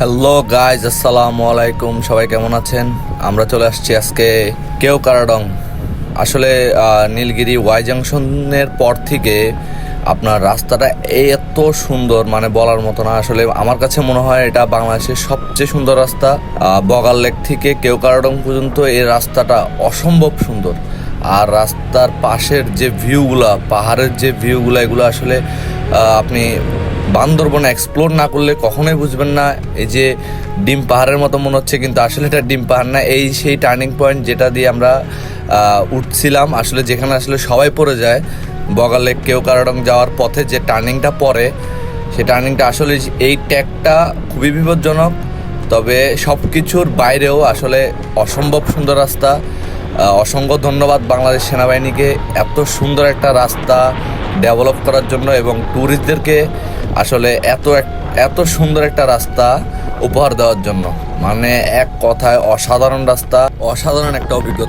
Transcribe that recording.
Hello guys আসসালামু আলাইকুম সবাই কেমন আছেন? আমরা চলে আসছি আজকে কেউ কারাডং। আসলে নীলগিরি ওয়াই জাংশনের পর থেকে আপনার রাস্তাটা এত সুন্দর মানে বলার মতো না। আসলে আমার কাছে মনে হয় এটা বাংলাদেশের সবচেয়ে সুন্দর রাস্তা। বগাল লেক থেকে কেউ কারাডং পর্যন্ত এই রাস্তাটা অসম্ভব সুন্দর। আর রাস্তার পাশের যে ভিউগুলা, পাহাড়ের যে ভিউগুলা, এগুলো আসলে আপনি বান্দরবনে এক্সপ্লোর না করলে কখনোই বুঝবেন না। এই যে ডিম পাহাড়ের মতো মনে হচ্ছে, কিন্তু আসলে এটা ডিম পাহাড় না। এই সেই টার্নিং পয়েন্ট যেটা দিয়ে আমরা উঠছিলাম, আসলে যেখানে আসলে সবাই পড়ে যায়। বগালে কেউ কারণ যাওয়ার পথে যে টার্নিংটা পড়ে সেই টার্নিংটা আসলে এই ট্যাগটা খুবই বিপজ্জনক। তবে সব কিছুর বাইরেও আসলে অসম্ভব সুন্দর রাস্তা অসংখ্য ধন্যবাদ বাংলাদেশ সেনাবাহিনীকে এত সুন্দর একটা রাস্তা ডেভেলপ করার জন্য এবং ট্যুরিস্টদেরকে আসলে এত এক- এত সুন্দর একটা রাস্তা উপহার দেওয়ার জন্য। মানে এক কথায় অসাধারণ রাস্তা, অসাধারণ একটা অভিজ্ঞতা।